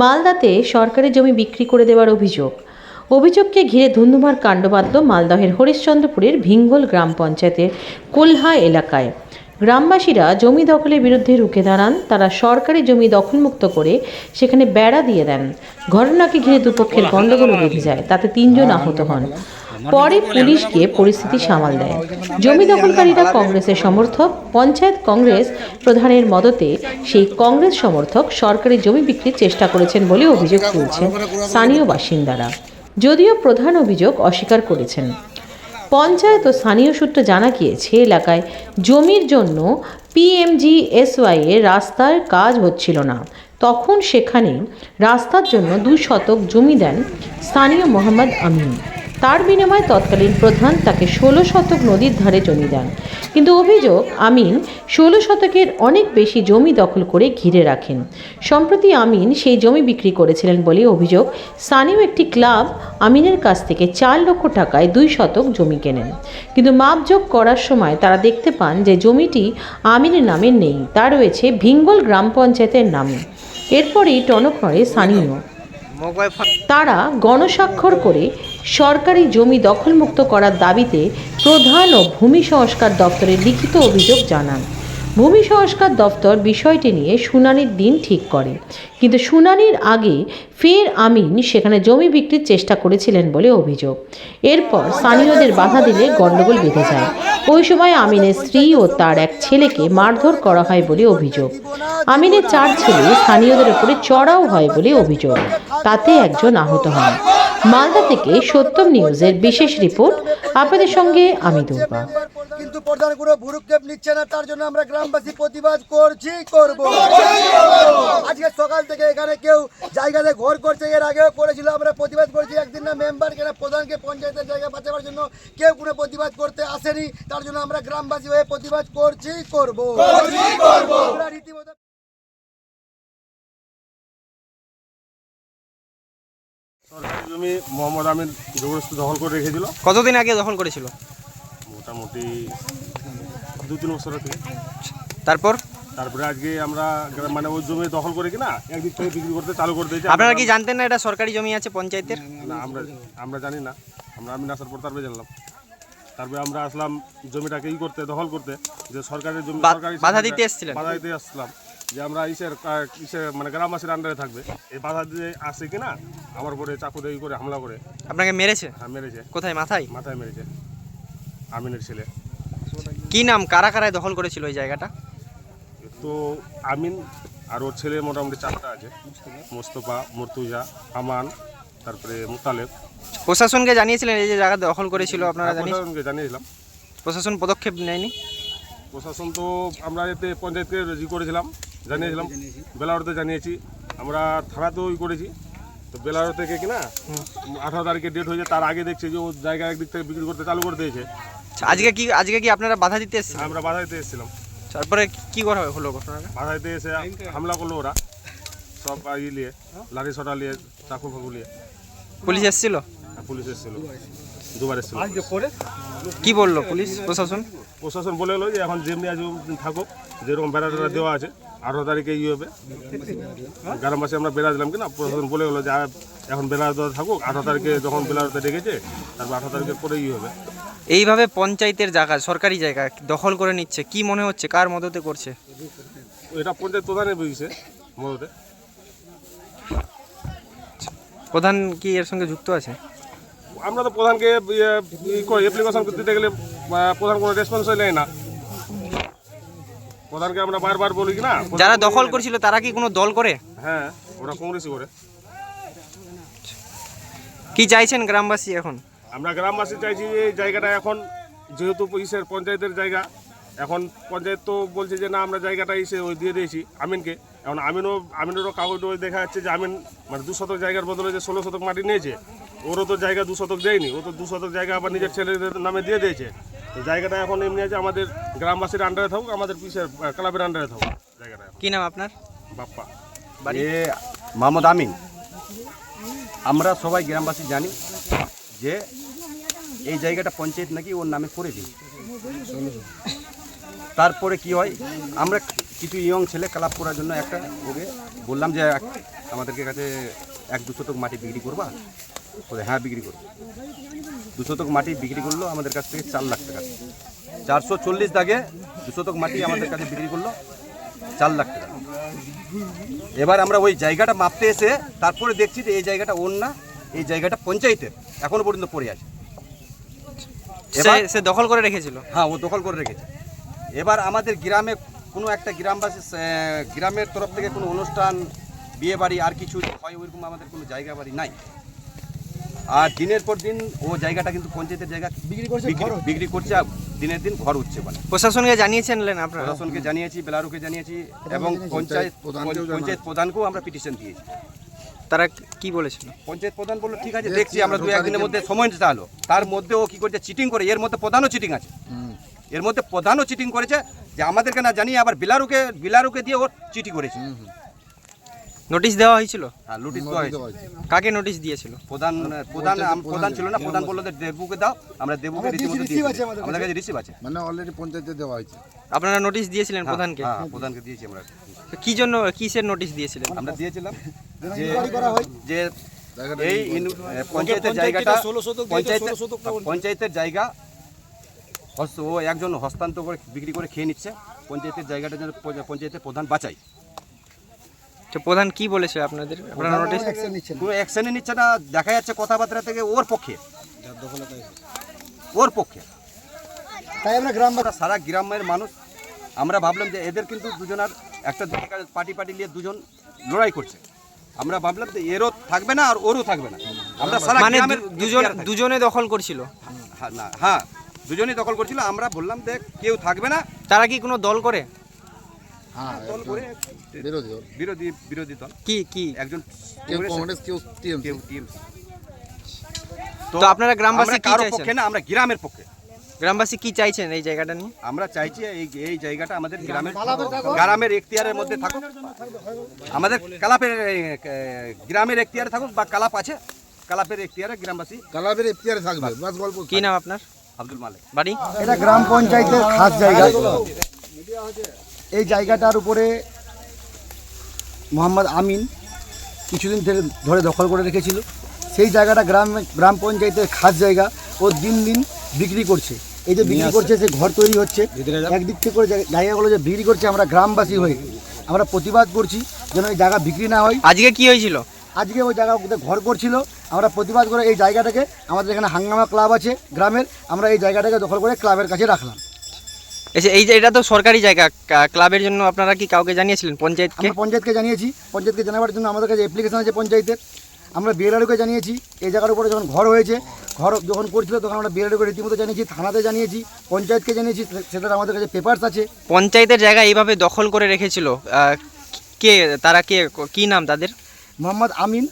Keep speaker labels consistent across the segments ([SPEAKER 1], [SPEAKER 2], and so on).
[SPEAKER 1] মালদাতে সরকারি জমি বিক্রি করে দেওয়ার অভিযোগ। অভিযোগকে ঘিরে ধুন্ধুমার কাণ্ড বাঁধল মালদহের হরিশ্চন্দ্রপুরের ভিঙ্গল গ্রাম পঞ্চায়েতের কোলহা এলাকায়। গ্রামবাসীরা জমি দখলের বিরুদ্ধে রুখে দাঁড়ান তারা সরকারি জমি দখলমুক্ত করে সেখানে বেড়া দিয়ে দেন। ঘটনাকে ঘিরে দুপক্ষের গণ্ডগোল বেঁধে যায় তাতে তিনজন আহত হন। পরে পুলিশ গিয়ে পরিস্থিতি সামাল দেয়। জমি দখলকারীরা কংগ্রেসের সমর্থক পঞ্চায়েত কংগ্রেস প্রধানের মদতে সেই কংগ্রেস সমর্থক সরকারি জমি বিক্রির চেষ্টা করেছেন বলে অভিযোগ তুলছেন স্থানীয় বাসিন্দারা। যদিও প্রধান অভিযোগ অস্বীকার করেছেন। পঞ্চায়েত ও স্থানীয় সূত্রে জানা গিয়েছে, এলাকায় জমির জন্য পিএমজিএসওয়াই এর রাস্তার কাজ হচ্ছিল না। তখন সেখানে রাস্তার জন্য দুই শতক জমি দেন স্থানীয় মোহাম্মদ আমিন। তার বিনিময়ে তৎকালীন প্রধান তাকে ষোলো শতক নদীর ধারে জমি দেন। কিন্তু অভিযোগ, আমিন ষোলো শতকের অনেক বেশি জমি দখল করে ঘিরে রাখেন। সম্প্রতি আমিন সেই জমি বিক্রি করেছিলেন বলে অভিযোগ, স্থানীয় একটি ক্লাব আমিনের কাছ থেকে চার লক্ষ টাকায় দুই শতক জমি কেনেন। কিন্তু মাপযোগ করার সময় তারা দেখতে পান যে জমিটি আমিনের নামে নেই, তা রয়েছে ভিঙ্গল গ্রাম পঞ্চায়েতের নামে। এরপরেই টনক নড়ে স্থানীয়। তারা গণস্বাক্ষর করে সরকারি জমি দখলমুক্ত করার দাবিতে প্রধান ও ভূমি সংস্কার দপ্তরের লিখিত অভিযোগ জানান। ভূমি সংস্কার দপ্তর বিষয়টি নিয়ে শুনানির দিন ঠিক করে। কিন্তু শুনানির আগে ফের আমিন সেখানে জমি বিক্রির চেষ্টা করেছিলেন বলে অভিযোগ এরপর স্থানীয়দের বাধা দিলে গণ্ডগোল বেঁধে যায় ওই সময় আমিনের স্ত্রী ও তার এক ছেলেকে মারধর করা হয় বলে অভিযোগ আমিনের চার ছেলে স্থানীয়দের উপরে চড়াও হয় বলে অভিযোগ তাতে একজন আহত হন মালদা থেকে সত্যম নিউজের বিশেষ রিপোর্ট আপনাদের সঙ্গে আমি দুর্বা
[SPEAKER 2] কিন্তু প্রধান কোনো ভুরুক্ষেপ নিচ্ছে না তার জন্য আমরা গ্রামবাসী প্রতিবাদ করছি করব আজকে সকাল থেকে এখানে কেউ জায়গাতে ঘর করছে এর আগেও করেছিল আমরা প্রতিবাদ করেছি একদিন না মেম্বার কেনা প্রধানকে পঞ্চায়েতের জায়গা বাঁচাবার জন্য কেউ কোনো প্রতিবাদ করতে আসেনি তার জন্য আমরা গ্রামবাসী হয়ে প্রতিবাদ করছি করব। আমরা রীতিমতো
[SPEAKER 3] সরকারি জমি মোহাম্মদ আমির জবরদস্তি দখল করে রেখেছিল।
[SPEAKER 4] কতদিন আগে দখল করেছিল?
[SPEAKER 3] মোটামুটি দু তিন বছর থেকে
[SPEAKER 4] তারপর?
[SPEAKER 3] তারপরে আজকে আমরা মানে ওই জমি দখল করে কিনা একদিক থেকে বিক্রি করতে চালু করে দিয়েছে।
[SPEAKER 4] আপনারা কি জানতেন না এটা সরকারি জমি আছে পঞ্চায়েতের?
[SPEAKER 3] না আমরা আমরা জানি না। আমরা আমিন আসার পর তারপরে জানলাম। তারপরে আমরা আসলাম জমিটাকে ই করতে দখল করতে যে সরকারের জমি সরকারি
[SPEAKER 4] বাধা দিতে এসেছিলেন?
[SPEAKER 3] বাধা দিতে আসলাম যে আমরা ইসের ইসের ইসে মানে গ্রামবাসীর আন্ডারে থাকবে। এই বাধা দিয়ে আসে কিনা আমার উপরে চাকু দিয়ে করে হামলা করে।
[SPEAKER 4] আপনাকে মেরেছে?
[SPEAKER 3] হ্যাঁ মেরেছে।
[SPEAKER 4] কোথায় মাথায়?
[SPEAKER 3] মাথায় মেরেছে। আমিনের ছেলে।
[SPEAKER 4] কি নাম? কারা কারায় দখল করেছিল ওই জায়গাটা?
[SPEAKER 3] তো আমিন আর ওর ছেলে মোটামুটি চারটা আছে। মোস্তফা মুর্তুজা আমান তারপরে মুতালেব।
[SPEAKER 4] প্রশাসনকে জানিয়েছিলেন এই যে জায়গা দখল করেছিল আপনারা
[SPEAKER 3] প্রশাসনকে জানিয়েছিলাম।
[SPEAKER 4] প্রশাসন পদক্ষেপ নেয়নি?
[SPEAKER 3] প্রশাসন তো আমরা এতে পঞ্চায়েতকে রেজি করেছিলাম জানিয়েছিলাম। বেলারতে জানিয়েছি আমরা থানাতেও ই করেছি। তো বেলার থেকে কিনা আঠারো তারিখে ডেট হয়েছে তার আগে দেখছি যে ও জায়গা একদিক থেকে বিক্রি করতে চালু করে দিয়েছে।
[SPEAKER 4] আচ্ছা, আজকে কি আজকে কি আপনারা বাধা দিতে এসেছিলেন?
[SPEAKER 3] আমরা বাধা দিতে এসেছিলাম।
[SPEAKER 4] তারপরে কি করা হলো ঘটনাটা?
[SPEAKER 3] বাধা দিতে এসে হামলা করল ওরা। সব ই নিয়ে লাঠি ছটা নিয়ে চাকু ফাকু নিয়ে।
[SPEAKER 4] পুলিশ এসেছিল?
[SPEAKER 3] আর পুলিশ এসেছিল। দুবার এসেছিল।
[SPEAKER 4] কি বলল পুলিশ প্রশাসন?
[SPEAKER 3] প্রশাসন বলে হলো যে এখন যেমনি আজ থাকুক যেরকম বেড়া টেড়া দেওয়া আছে আঠারো তারিখে ইয়ে হবে। গ্রাম মাসে আমরা বেড়া দিলাম কিনা? প্রশাসন বলে গেলো যে এখন বেড়া দেওয়া থাকুক। আঠারো তারিখে যখন বেড়াতে ডেকেছে তারপর আঠারো তারিখের পরে ইয়ে হবে।
[SPEAKER 4] এইভাবে পঞ্চায়েতের জায়গা সরকারি জায়গা দখল করে নিচ্ছে। কি মনে হচ্ছে? কার মদতে করছে?
[SPEAKER 3] এটা পঞ্চায়েত প্রধানে বুঝছে মদতে।
[SPEAKER 4] প্রধান কি এর সঙ্গে যুক্ত আছে?
[SPEAKER 3] আমরা তো প্রধানকে অ্যাপ্লিকেশন দিতে গেলে প্রধান কোনো রেসপন্স নেয় না। প্রধানকে আমরা বারবার বলি কি না
[SPEAKER 4] যারা দখল করেছিল তারা কি কোনো দল করে?
[SPEAKER 3] হ্যাঁ ওরা কংগ্রেসই করে।
[SPEAKER 4] কি চাইছেন গ্রামবাসী এখন?
[SPEAKER 3] আমরা গ্রামবাসী চাইছি যে এই জায়গাটা এখন যেহেতু ইসের পঞ্চায়েতের জায়গা এখন পঞ্চায়েত তো বলছে যে না আমরা জায়গাটা এসে ওই দিয়ে দিয়েছি আমিনকে। এখন আমিনও আমিনেরও কাগজ ওই দেখা যাচ্ছে যে আমিন মানে দু শতক জায়গার বদলে যে ষোলো শতক মাটি নিয়েছে ওরও তো জায়গা দু শতক দেয়নি ও তো দু শতক জায়গা আবার নিজের ছেলেদের নামে দিয়ে দিয়েছে। তো জায়গাটা এখন এমনি আছে আমাদের গ্রামবাসীর আন্ডারে থাকুক আমাদের পিসের ক্লাবের আন্ডারে থাকুক। জায়গাটা।
[SPEAKER 4] কি নাম আপনার?
[SPEAKER 3] বাপ্পা।
[SPEAKER 5] এ মোহাম্মদ আমিন। আমরা সবাই গ্রামবাসী জানি যে এই জায়গাটা পঞ্চায়েত নাকি ওর নামে করে দিই তারপরে কি হয় আমরা কিছু ইয়ং ছেলে ক্লাব করার জন্য একটা ওকে বললাম যে আমাদেরকে কাছে এক দু শতক মাটি বিক্রি করবা? বলে হ্যাঁ বিক্রি করব। দু শতক মাটি বিক্রি করল আমাদের কাছ থেকে চার লাখ টাকা। চারশো চল্লিশ দাগে দু শতক মাটি আমাদের কাছে বিক্রি করল চার লাখ টাকা। এবার আমরা ওই জায়গাটা মাপতে এসে তারপরে দেখছি যে এই জায়গাটা ওর না এই জায়গাটা পঞ্চায়েতের এখনও পর্যন্ত পড়ে আছে।
[SPEAKER 4] সে সে দখল করে রেখেছিল?
[SPEAKER 5] হ্যাঁ ও দখল করে রেখেছে। এবার আমাদের গ্রামে কোনো একটা গ্রামবাসী গ্রামের তরফ থেকে কোনো অনুষ্ঠান বিয়ে বাড়ি আর কিছু হয় ওইরকম আমাদের কোনো জায়গা বাড়ি নাই। আর দিনের পর দিন ও জায়গাটা কিন্তু পঞ্চায়েতের জায়গা
[SPEAKER 2] বিক্রি করছে,
[SPEAKER 5] বিক্রি- করছে আর দিনের দিন ঘর উঠছে মানে।
[SPEAKER 4] প্রশাসনকে জানিয়েছেন আপনারা?
[SPEAKER 5] প্রশাসনকে জানিয়েছি বেলারুকে জানিয়েছি এবং পঞ্চায়েত পঞ্চায়েত প্রধানকেও আমরা পিটিশন দিয়েছি।
[SPEAKER 4] তারা কি বলেছিল?
[SPEAKER 5] পঞ্চায়েত প্রধান বলল ঠিক আছে দেখছি আমরা দু একদিনের মধ্যে সময় চালো তার মধ্যে ও কি করছে চিটিং করে এর মধ্যে প্রধানও চিটিং আছে। এর মধ্যে প্রধানও চিটিং করেছে যে আমাদেরকে না জানিয়ে আবার বিলারুকে বিলারুকে দিয়ে ওর চিঠি করেছে।
[SPEAKER 4] নোটিশ দেওয়া হয়েছিল?
[SPEAKER 5] হ্যাঁ নোটিশ দেওয়া হয়েছে
[SPEAKER 4] কাকে নোটিশ দিয়েছিল?
[SPEAKER 5] প্রধান প্রধান প্রধান ছিল না প্রধান বলল দেবুকে দাও আমরা দেবুকে রীতিমতো
[SPEAKER 2] দিয়েছি, আমাদের
[SPEAKER 5] কাছে রিসিভ আছে।
[SPEAKER 6] মানে অলরেডি পঞ্চায়েতে দেওয়া হয়েছে।
[SPEAKER 4] আপনারা নোটিশ দিয়েছিলেন প্রধানকে?
[SPEAKER 5] হ্যাঁ হ্যাঁ, প্রধানকে দিয়েছি আমরা।
[SPEAKER 4] তো কি জন্য কিসের নোটিশ দিয়েছিলেন?
[SPEAKER 5] আমরা দিয়েছিলাম যে
[SPEAKER 2] inquiry করা হয়।
[SPEAKER 5] যে এই পঞ্চায়েতের জায়গাটা পঞ্চায়েতের পঞ্চায়েতের জায়গা ও একজন হস্তান্তর করে বিক্রি করে খেয়ে নিচ্ছে। পঞ্চায়েতের জায়গাটা যেন পঞ্চায়েতের প্রধান বাঁচাই
[SPEAKER 4] তো প্রধান কি বলেছে আপনাদের? আপনারা নোটিশ
[SPEAKER 2] Action নিচ্ছে না।
[SPEAKER 5] কোনো অ্যাকশনে নিচ্ছে না দেখা যাচ্ছে কথাবার্তা থেকে ওর পক্ষে। ওর পক্ষে।
[SPEAKER 2] তাই আমরা
[SPEAKER 5] আমরা সারা গ্রামের মানুষ আমরা ভাবলাম যে এদের কিন্তু দুজনার একটা পার্টি পার্টি নিয়ে দুজন লড়াই করছে। আমরা ভাবলাম যে এরও থাকবে না আর ওরও থাকবে না। আমরা সারা
[SPEAKER 4] মানে
[SPEAKER 5] গ্রামের
[SPEAKER 4] দুজন দুজনে দখল করছিল?
[SPEAKER 5] হ্যাঁ, না হ্যাঁ দুজনেই দখল করছিল। আমরা বললাম যে কেউ থাকবে না।
[SPEAKER 4] তারা কি কোনো দল করে?
[SPEAKER 5] দল করে
[SPEAKER 6] বিরোধী দল।
[SPEAKER 5] বিরোধী বিরোধী দল।
[SPEAKER 4] কি কি?
[SPEAKER 5] একজন
[SPEAKER 6] কেউ
[SPEAKER 5] কংগ্রেস,
[SPEAKER 6] কংগ্রেস কেউ টিএমসি।
[SPEAKER 5] কেউ
[SPEAKER 4] তো আপনারা গ্রামবাসী কি চাইছেন?
[SPEAKER 5] পক্ষে না আমরা গ্রামের পক্ষে।
[SPEAKER 4] গ্রামবাসী কি চাইছেন এই জায়গাটা নিয়ে?
[SPEAKER 5] আমরা চাইছি এই এই জায়গাটা আমাদের গ্রামের গ্রামের এখতিয়ারের মধ্যে থাকুক। আমাদের কালাপের গ্রামের এখতিয়ারে থাকুক বা কালাপ আছে কালাপের এখতিয়ারে গ্রামবাসী
[SPEAKER 6] কালাবের এফতিয়ারে থাকবে বাস গল্প।
[SPEAKER 4] কি নাম আপনার?
[SPEAKER 5] আব্দুল মালিক।
[SPEAKER 4] বাড়ি?
[SPEAKER 2] এটা গ্রাম পঞ্চায়েতের খাস জায়গা। এই জায়গাটার উপরে মোহাম্মদ আমিন কিছুদিন থেকে ধরে দখল করে রেখেছিল। সেই জায়গাটা গ্রাম গ্রাম পঞ্চায়েতের খাস জায়গা ও দিন দিন বিক্রি করছে। এই যে বিক্রি করছে সে ঘর তৈরি হচ্ছে একদিক থেকে করে জায়গাগুলো যে বিক্রি করছে আমরা গ্রামবাসী হয়ে আমরা প্রতিবাদ করছি যেন এই জায়গা বিক্রি না হয়।
[SPEAKER 4] আজকে কি হয়েছিল?
[SPEAKER 2] আজকে ওই জায়গা ওদের ঘর করছিল আমরা প্রতিবাদ করে এই জায়গাটাকে আমাদের এখানে হাঙ্গামা ক্লাব আছে গ্রামের আমরা এই জায়গাটাকে দখল করে ক্লাবের কাছে রাখলাম।
[SPEAKER 4] এসে এই যে এটা তো সরকারি জায়গা ক্লাবের জন্য আপনারা কি কাউকে জানিয়েছিলেন পঞ্চায়েতকে?
[SPEAKER 2] আমরা পঞ্চায়েতকে জানিয়েছি পঞ্চায়েতকে জানাবার জন্য আমাদের কাছে অ্যাপ্লিকেশন আছে পঞ্চায়েতের। আমরা বিএলআরকে জানিয়েছি এই জায়গার উপরে যখন ঘর হয়েছে ঘর যখন করছিল তখন আমরা বিএলআরকে রীতিমতো জানিয়েছি থানাতে জানিয়েছি পঞ্চায়েতকে জানিয়েছি সেটার আমাদের কাছে পেপারস আছে।
[SPEAKER 4] পঞ্চায়েতের জায়গা এইভাবে দখল করে রেখেছিল কে তারা কে কি নাম তাদের?
[SPEAKER 2] মোহাম্মদ আমিন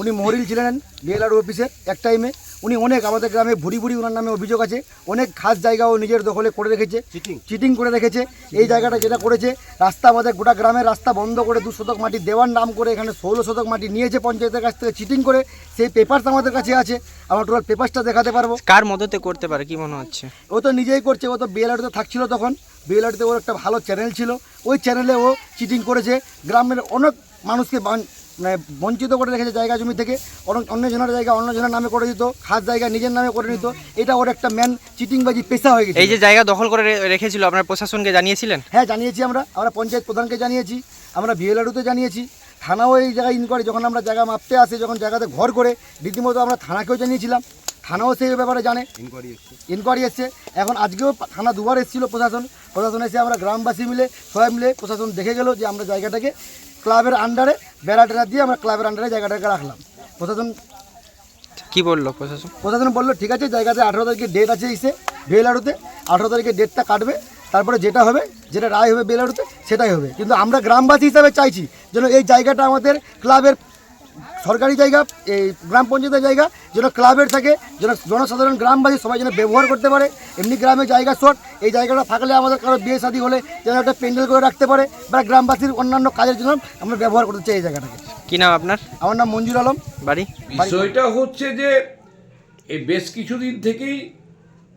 [SPEAKER 2] উনি মহরিল ছিলেন বিএলআর অফিসের এক টাইমে উনি অনেক আমাদের গ্রামে ভুড়ি ভুড়ি ওনার নামে অভিযোগ আছে। অনেক খাস জায়গা ও নিজের দখলে করে রেখেছে।
[SPEAKER 5] চিটিং
[SPEAKER 2] চিটিং করে রেখেছে। এই জায়গাটা যেটা করেছে রাস্তা আমাদের গোটা গ্রামের রাস্তা বন্ধ করে দু শতক মাটি দেওয়ার নাম করে এখানে ষোলো শতক মাটি নিয়েছে পঞ্চায়েতের কাছ থেকে চিটিং করে। সেই পেপারস আমাদের কাছে আছে। আমরা টোটাল পেপারসটা দেখাতে পারব।
[SPEAKER 4] কার মদতে করতে পারে কি মনে হচ্ছে?
[SPEAKER 2] ও তো নিজেই করছে ও তো বিএলআরতে থাকছিল তখন। বিএলআরতে ওর একটা ভালো চ্যানেল ছিল। ওই চ্যানেলে ও চিটিং করেছে। গ্রামের অনেক মানুষকে বান- মানে বঞ্চিত করে রেখেছে জায়গা জমি থেকে অনেক অন্য জনের জায়গা অন্য জনের নামে করে দিত খাস জায়গা নিজের নামে করে নিত। এটা ওর একটা ম্যান চিটিংবাজি পেশা হয়ে গেছে
[SPEAKER 4] এই যে জায়গা দখল করে রে- রেখেছিল আপনার প্রশাসনকে জানিয়েছিলেন?
[SPEAKER 2] হ্যাঁ জানিয়েছি আমরা। আমরা পঞ্চায়েত প্রধানকে জানিয়েছি আমরা বিএলআরওতে জানিয়েছি। থানাও এই জায়গায় ইনকোয়ারি যখন আমরা জায়গা মাপতে আসে যখন জায়গাতে ঘর করে রীতিমতো আমরা থানাকেও জানিয়েছিলাম। থানাও সেই ব্যাপারে জানে।
[SPEAKER 5] ইনকোয়ারি এসছে।
[SPEAKER 2] ইনকোয়ারি এসছে। এখন আজকেও থানা দুবার এসেছিল প্রশাসন। প্রশাসন এসে আমরা গ্রামবাসী মিলে সবাই মিলে প্রশাসন দেখে গেল যে আমরা জায়গাটাকে ক্লাবের আন্ডারে বেড়াটেরা দিয়ে আমরা ক্লাবের আন্ডারে জায়গাটাকে রাখলাম। প্রশাসন
[SPEAKER 4] কি বলল প্রশাসন?
[SPEAKER 2] প্রশাসন বলল ঠিক আছে জায়গাতে আঠেরো তারিখে ডেট আছে এসে বেলাড়ুতে আঠেরো তারিখে ডেটটা কাটবে। তারপরে যেটা হবে যেটা রায় হবে বেলাড়ুতে সেটাই হবে। কিন্তু আমরা গ্রামবাসী হিসাবে চাইছি যেন এই জায়গাটা আমাদের ক্লাবের সরকারি জায়গা এই গ্রাম পঞ্চায়েতের জায়গা যেন ক্লাবের থাকে যেন জনসাধারণ গ্রামবাসী সবাই যেন ব্যবহার করতে পারে। এমনি গ্রামে জায়গা শর্ট এই জায়গাটা থাকলে আমাদের কারও বিয়ে শাদী হলে যেন একটা প্যান্ডেল করে রাখতে পারে বা গ্রামবাসীর অন্যান্য কাজের জন্য আমরা ব্যবহার করতে চাই এই জায়গাটাকে।
[SPEAKER 4] কি নাম আপনার?
[SPEAKER 2] আমার নাম মঞ্জুর আলম।
[SPEAKER 4] বাড়ি?
[SPEAKER 7] বিষয়টা হচ্ছে যে এই বেশ কিছুদিন থেকেই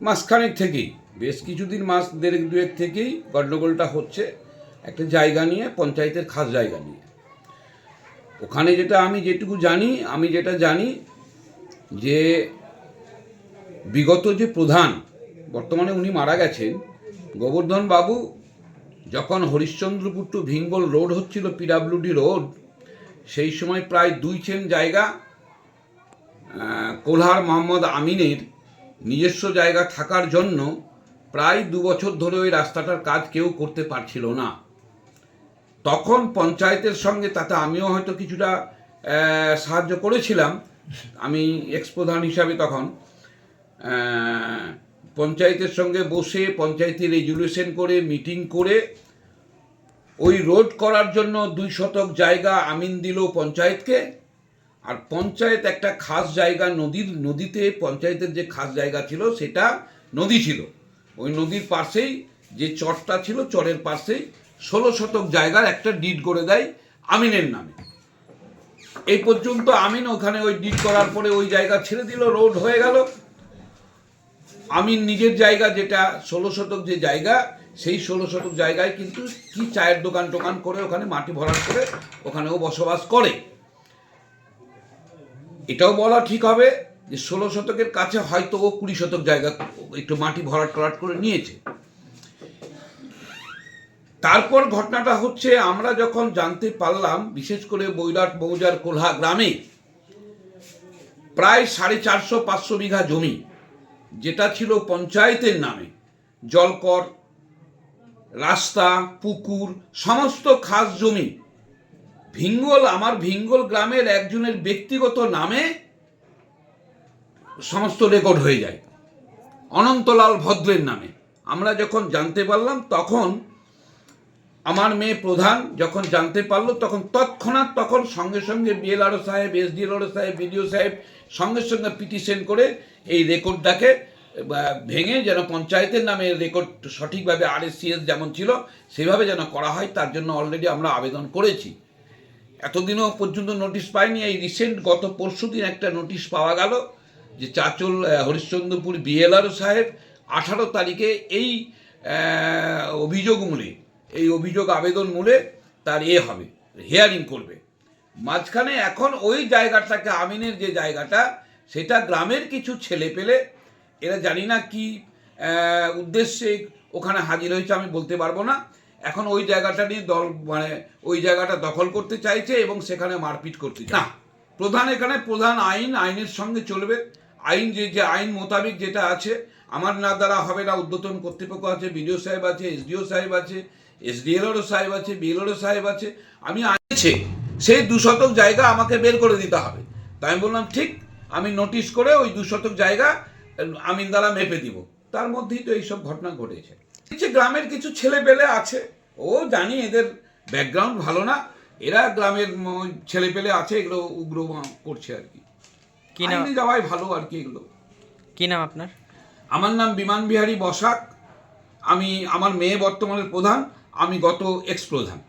[SPEAKER 7] মাসখানেক থেকেই বেশ কিছুদিন মাস দেড়েক দুয়েক থেকেই গণ্ডগোলটা হচ্ছে। একটা জায়গা নিয়ে পঞ্চায়েতের খাস জায়গা নিয়ে। ওখানে যেটা আমি যেটুকু জানি, আমি যেটা জানি যে বিগত যে প্রধান, বর্তমানে উনি মারা গেছেন গোবর্ধন বাবু যখন হরিশ্চন্দ্রপুর টু ভিঙ্গল রোড হচ্ছিল পিডাব্লিউডি রোড সেই সময় প্রায় দুই চেন জায়গা কোলহার মোহাম্মদ আমিনের নিজস্ব জায়গা থাকার জন্য প্রায় দু বছর ধরে ওই রাস্তাটার কাজ কেউ করতে পারছিল না। তখন পঞ্চায়েতের সঙ্গে তাতে আমিও হয়তো কিছুটা সাহায্য করেছিলাম। আমি এক্স প্রধান হিসাবে তখন পঞ্চায়েতের সঙ্গে বসে পঞ্চায়েতে রেজুলেশন করে, মিটিং করে, ওই রোড করার জন্য দুই শতক জায়গা আমিন দিল পঞ্চায়েতকে। আর পঞ্চায়েত একটা খাস জায়গা নদীর, নদীতে পঞ্চায়েতের যে খাস জায়গা ছিল সেটা নদী ছিল। ওই নদীর পাশেই যে চরটা ছিল, চরের পাশেই ষোলো শতক জায়গার একটা ডিড করে দেয় আমিনের নামে। এই পর্যন্ত আমিন ওখানে ওই ডিড করার পরে ওই জায়গা ছেড়ে দিল রোড হয়ে গেল। আমিন নিজের জায়গা যেটা ষোলো শতক যে জায়গা, সেই ষোলো শতক জায়গায় কিন্তু কি চায়ের দোকান টোকান করে ওখানে মাটি ভরাট করে ওখানেও বসবাস করে। এটাও বলা ঠিক হবে যে ষোলো শতকের কাছে হয়তো ও কুড়ি শতক জায়গা একটু মাটি ভরাট টরাট করে নিয়েছে। তারপর ঘটনাটা হচ্ছে, আমরা যখন জানতে পারলাম, বিশেষ করে বৈরাট মৌজার কোলহা গ্রামে প্রায় সাড়ে চারশো পাঁচশো বিঘা জমি, যেটা ছিল পঞ্চায়েতের নামে। জলকর, রাস্তা, পুকুর, সমস্ত খাস জমি। ভিঙ্গল, আমার ভিঙ্গল গ্রামের একজনের ব্যক্তিগত নামে সমস্ত রেকর্ড হয়ে যায়। অনন্তলাল ভদ্রের নামে। আমরা যখন জানতে পারলাম, তখন আমার মেয়ে প্রধান যখন জানতে পারল তখন তৎক্ষণাৎ তখন সঙ্গে সঙ্গে বিএলআরও সাহেব এসডিএলআরও সাহেব বিডিও সাহেব সঙ্গে সঙ্গে পিটিশন করে এই রেকর্ডটাকে ভেঙে যেন পঞ্চায়েতের নামে রেকর্ড সঠিকভাবে আরএসসিএস যেমন ছিল সেভাবে যেন করা হয় তার জন্য অলরেডি আমরা আবেদন করেছি। এতদিনও পর্যন্ত নোটিশ পাইনি এই রিসেন্ট গত পরশু দিন একটা নোটিশ পাওয়া গেল যে চাচল হরিশ্চন্দ্রপুর বিএলআরও সাহেব আঠারো তারিখে এই আহ, অভিযোগ মূলে এই অভিযোগ আবেদন মূলে তার এ হবে হিয়ারিং করবে। মাঝখানে এখন ওই জায়গাটাকে, আমিনের যে জায়গাটা, সেটা গ্রামের কিছু ছেলে পেলে, এরা জানি না কি উদ্দেশ্যে ওখানে হাজির হয়েছে আমি বলতে পারব না। এখন ওই জায়গাটা নিয়ে দল মানে ওই জায়গাটা দখল করতে চাইছে এবং সেখানে মারপিট করতে না, প্রধান এখানে, প্রধান আইন, আইনের সঙ্গে চলবে। আইন যে যে আইন মোতাবেক যেটা আছে, আমার না দ্বারা হবে না উদ্যতন কর্তৃপক্ষ আছে, বিডিও সাহেব আছে, এসডিও সাহেব আছে এসডিএলও সাহেব আছে বিএলও সাহেব আছে। আমি আছে। সেই দু শতক জায়গা আমাকে বের করে দিতে হবে। তাই আমি বললাম ঠিক আমি নোটিশ করে ওই দু শতক জায়গা আমিন দ্বারা মেপে দিব। তার মধ্যেই তো এইসব ঘটনা ঘটেছে। যে গ্রামের কিছু ছেলে পেলে আছে ও জানি এদের ব্যাকগ্রাউন্ড ভালো না। এরা গ্রামের ছেলে পেলে আছে এগুলো উগ্র করছে আর কি।
[SPEAKER 4] কি
[SPEAKER 7] আইনে যাওয়াই ভালো আর কি এগুলো।
[SPEAKER 4] কি নাম আপনার?
[SPEAKER 7] আমার নাম বিমান বিহারী বসাক। আমি আমার মেয়ে বর্তমানের প্রধান। আমি গত এক্স প্রধান